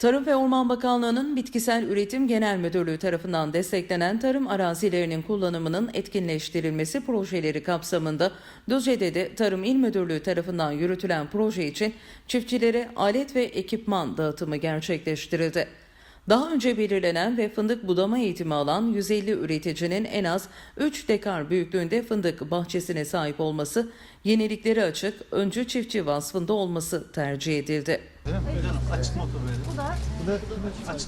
Tarım ve Orman Bakanlığı'nın Bitkisel Üretim Genel Müdürlüğü tarafından desteklenen tarım arazilerinin kullanımının etkinleştirilmesi projeleri kapsamında Düzce'de de Tarım İl Müdürlüğü tarafından yürütülen proje için çiftçilere alet ve ekipman dağıtımı gerçekleştirildi. Daha önce belirlenen ve fındık budama eğitimi alan 150 üreticinin en az 3 dekar büyüklüğünde fındık bahçesine sahip olması, yeniliklere açık, öncü çiftçi vasfında olması tercih edildi. Açık motor verin.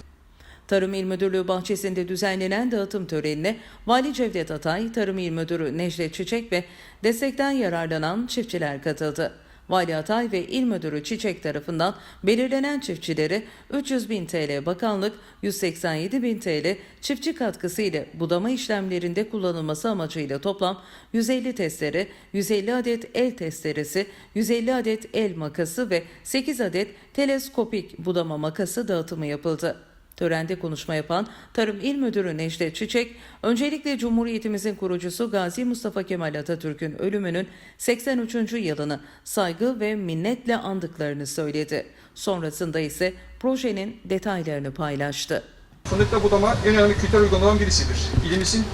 Tarım İl Müdürlüğü bahçesinde düzenlenen dağıtım törenine Vali Cevdet Atay, Tarım İl Müdürü Necdet Çiçek ve destekten yararlanan çiftçiler katıldı. Vali Atay ve İl Müdürü Çiçek tarafından belirlenen çiftçilere 300 bin TL bakanlık, 187 bin TL çiftçi katkısı ile budama işlemlerinde kullanılması amacıyla toplam 150 testere, 150 adet el testeresi, 150 adet el makası ve 8 adet teleskopik budama makası dağıtımı yapıldı. Törende konuşma yapan Tarım İl Müdürü Necdet Çiçek, öncelikle Cumhuriyetimizin kurucusu Gazi Mustafa Kemal Atatürk'ün ölümünün 83. yılını saygı ve minnetle andıklarını söyledi. Sonrasında ise projenin detaylarını paylaştı. Fındıkta budama en önemli kültür uygulamalardan birisidir. İlimizin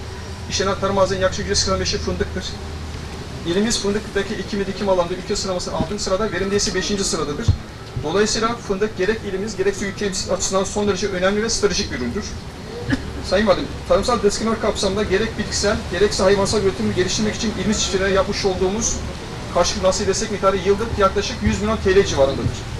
işlenen tarım yaklaşık %85'i fındıktır. İlimiz fındıktaki ekim ve dikim alanında ülke sıralamasının 6. sırada, verimde ise 5. sıradadır. Dolayısıyla fındık gerek ilimiz gerekse ülkemiz açısından son derece önemli ve stratejik bir üründür. Sayın Valim, tarımsal destekler kapsamında gerek bitkisel gerekse hayvansal üretimi geliştirmek için ilimiz çiftçilerine yapmış olduğumuz karşılık nasıl destek miktarı yıllık yaklaşık 100 milyon TL civarındadır.